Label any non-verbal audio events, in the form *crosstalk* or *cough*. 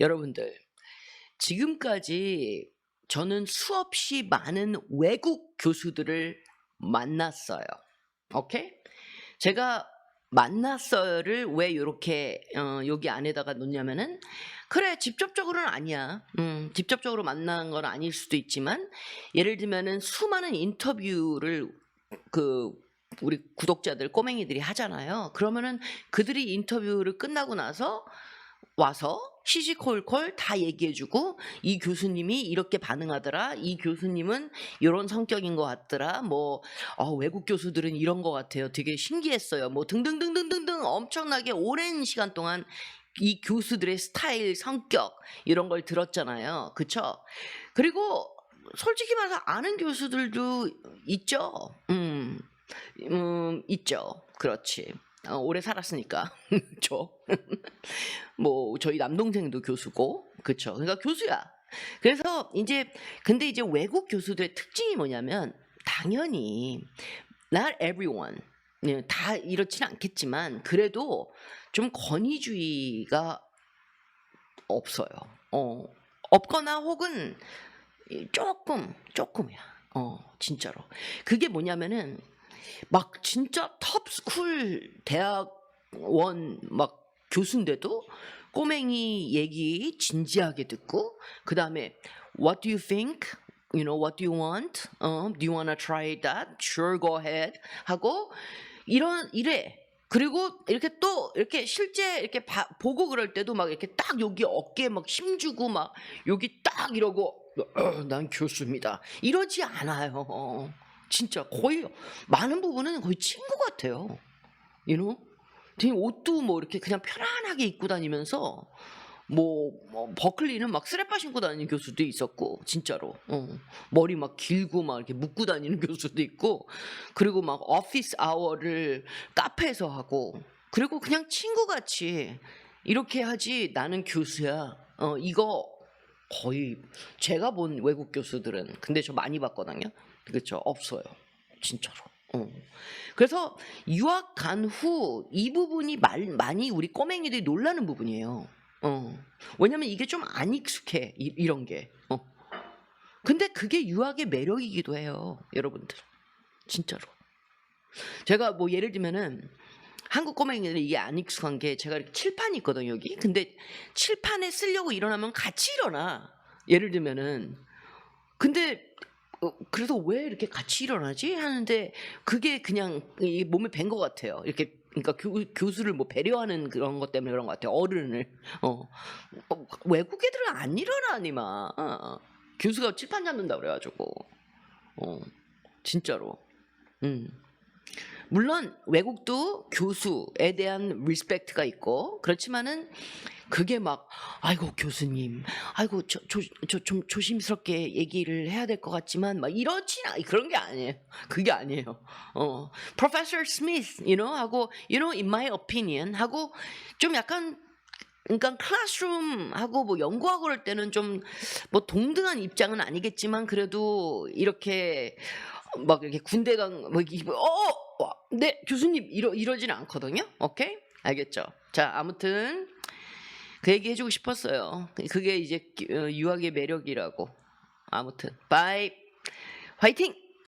여러분들 지금까지 저는 수없이 많은 외국 교수들을 만났어요. 오케이? 제가 만났어요를 왜 이렇게 어, 여기 안에다가 놓냐면은 그래 직접적으로는 아니야. 음, 직접적으로 만난 건 아닐 수도 있지만 예를 들면은 수많은 인터뷰를 그 우리 구독자들 꼬맹이들이 하잖아요. 그러면은 그들이 인터뷰를 끝나고 나서 와서 시시콜콜 다 얘기해주고 이 교수님이 이렇게 반응하더라. 이 교수님은 이런 성격인 것 같더라. 뭐 어, 외국 교수들은 이런 것 같아요. 되게 신기했어요. 뭐 등등등등등등 엄청나게 오랜 시간 동안 이 교수들의 스타일, 성격 이런 걸 들었잖아요. 그쵸? 그리고 솔직히 말해서 아는 교수들도 있죠. 음, 음 있죠. 그렇지. 어, 오래 살았으니까. *laughs* 저. *laughs* 뭐 저희 남동생도 교수고. 그쵸. 그러니까 교수야. 그래서 이제 근데 이제 외국 교수들의 특징이 뭐냐면 당연히 not everyone. 예, 다 이렇지는 않겠지만 그래도 좀 권위주의가 없어요. 어. 없거나 혹은 조금 조금이야. 어 진짜로. 그게 뭐냐면은 막 진짜 톱스쿨 대학원 막 교수인데도 꼬맹이 얘기 진지하게 듣고 그 다음에 What do you think? You know, what do you want? 어, do you wanna try that? Sure, go ahead. 하고 이런 이래. 그리고 이렇게 또 이렇게 실제 이렇게 봐- 보고 그럴 때도 막 이렇게 딱 여기 어깨에 막 힘주고 막 여기 딱 이러고 "어, 난 교수입니다. 이러지 않아요. 진짜 거의 많은 부분은 거의 친구 같아요. You know? 되게 옷도 뭐 이렇게 그냥 편안하게 입고 다니면서 뭐, 뭐 버클리는 막 스레빠 신고 다니는 교수도 있었고 진짜로 어. 머리 막 길고 막 이렇게 묶고 다니는 *laughs* 교수도 있고 그리고 막 오피스 아워를 카페에서 하고 그리고 그냥 친구같이 이렇게 하지 나는 교수야 어 이거 거의 제가 본 외국 교수들은 근데 저 많이 봤거든요 그렇죠 없어요 진짜로 어. 그래서 유학 간 후 이 부분이 말, 많이 우리 꼬맹이들이 놀라는 부분이에요. 어. 왜냐면 이게 좀 안 익숙해 이, 런 게. 어. 근데 그게 유학의 매력이기도 해요, 여러분들. 진짜로. 제가 뭐 예를 들면은 한국 꼬맹이들 이게 안 익숙한 게 제가 이렇게 칠판이 있거든요 여기. 근데 칠판에 쓰려고 일어나면 같이 일어나. 예를 들면은 근데 어, 그래서 왜 이렇게 같이 일어나지 하는데 그게 그냥 이 몸에 밴 것 같아요. 이렇게 그러니까 교, 교수를 뭐 배려하는 그런 것 때문에 그런 것 같아요. 어른을 어, 어, 외국 애들은 안 일어나니마. 어, 교수가 칠판 잡는다 그래가지고 어, 진짜로. 음. 물론 외국도 교수에 대한 리스펙트가 있고 그렇지만은 그게 막 아이고 교수님 아이고 저 저 좀 조심스럽게 얘기를 해야 될 것 같지만 막 이렇진 않 그런 게 아니에요. 그게 아니에요. 어. Professor Smith you know 하고 you know in my opinion 하고 좀 약간 그러니까 클래스룸 하고 뭐 연구하고 그럴 때는 좀 뭐 동등한 입장은 아니겠지만 그래도 이렇게 막 이렇게 군대 간뭐 어, 와, 네 교수님 이러 이러지는 않거든요. 오케이 알겠죠? 자 아무튼 그 얘기 해주고 싶었어요. 그게 이제 어, 유학의 매력이라고. 아무튼 바이 화이팅.